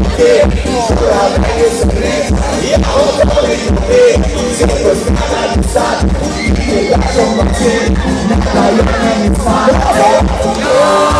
ter Isto abra esse crime E a outra pode ter Se você analisar O que eu acho mais Nada eu não me falo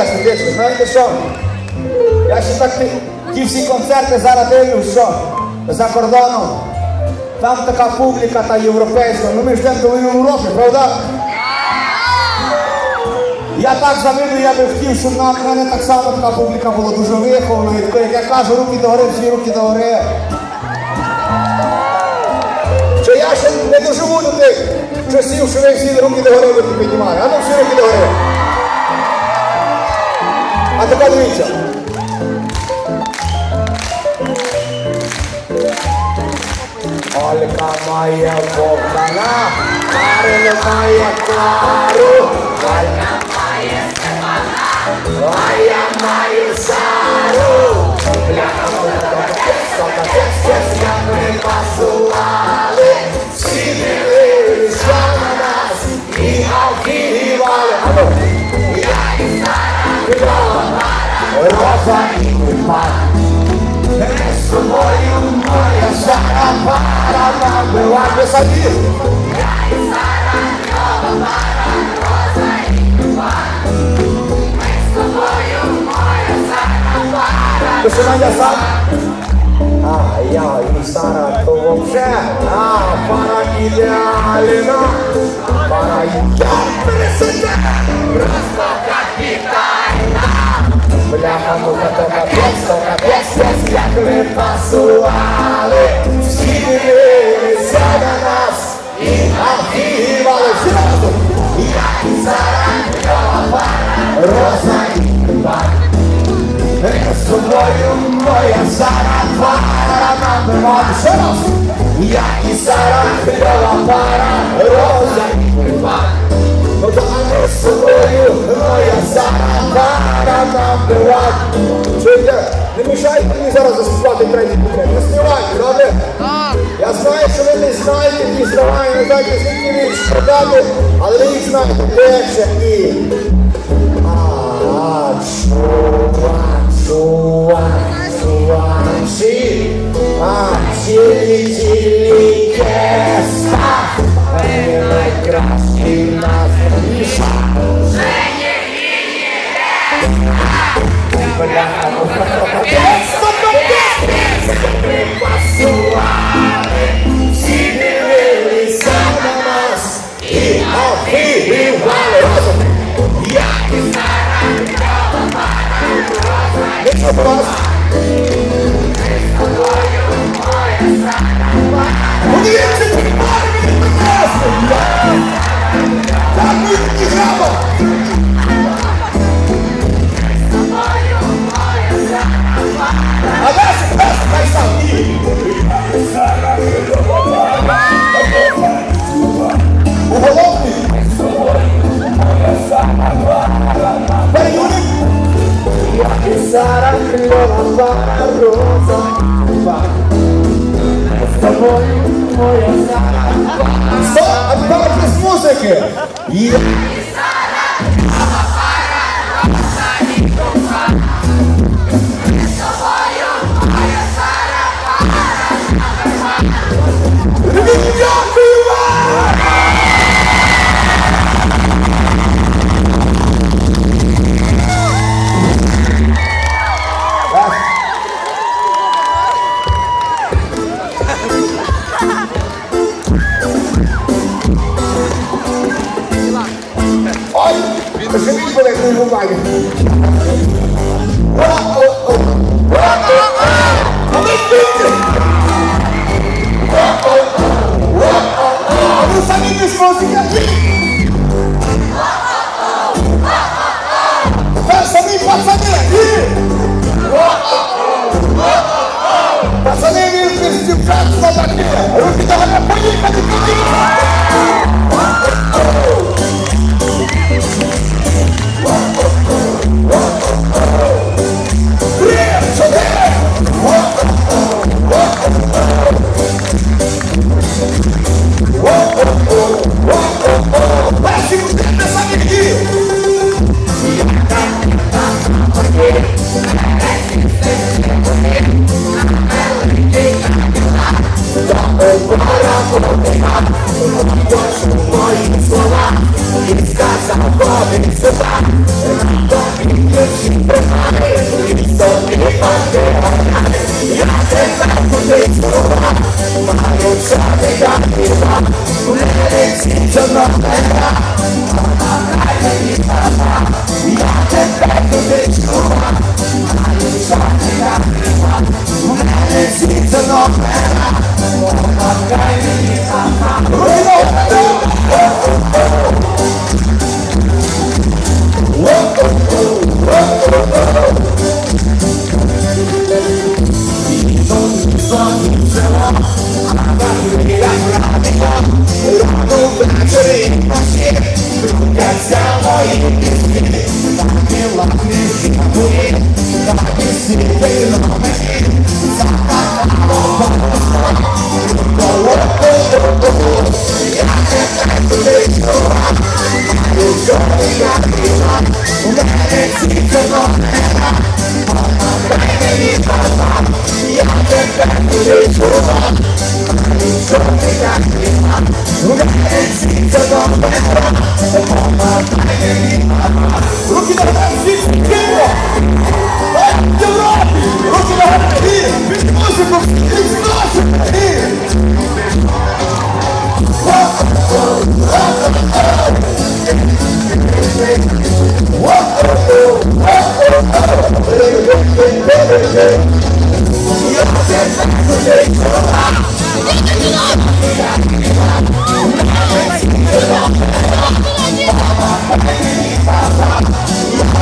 Тут Тише. Знаєте що? Я ще так ті, всі концерти зараз дивлюсь, що за кордоном. Там така публіка та європейська. Ну ми ж йдемо до Європи, правда? Я так завидую, я би хотів, щоб на мене так само така публіка була дуже вихована. Як я кажу, руки догори, всі руки догори. Що я ще не доживу до тих часів, що ви всі руки догори будете піднімати. А ну всі руки догори. A tocar Luísa. Olha Maia, boca na, cara, Maia, claro. Olha para não água sair. Você já sabe? Ai, ai, Saratoga, ah, para que lhe alena, para que presente, Brasco capitana, para a mão da a cabeça, cabeça, se a crema sua. Пара, Роза. З тобою моя Сара пара набивати. Ще раз. Я і Сара, кльова пара, Роза і Ну далі з собою моя Сара пара набивати. Чуєте? Не мішайте мені зараз заспівати третій куплет. Не співайте, добре? Я знаю, що ви не знаєте ті слова, і не знаєте, скільки ви їх але ви їх знаєте перше і. А, тобою моя сара. Стоп, музики. Сара! Ele não vai. Oh, oh, oh. Oh, oh, oh. Amém, Peter. Oh, oh, oh. Oh, oh, oh. Não sabe minhas mãozinhas aqui. Passa bem, passa bem de prato, só daqui. Eu vou te dar uma bonita de pedir. Yeah. твоїм словам І він сказав, кого він села Тобі ключі прихани І він собі патріархати Я тебе куди слова Маю чати як біла У мене ці чорнобета Вона хай мені права Я тебе куди слова Маю чати як біла У мене ці чорнобета серця мої пісні, такі ламні жінки, такі сіли нами, закатало мене, ніколи не було, я тебе звичайно, нічого я не знаю, у мене тільки нога, Руки на! What the hell? You're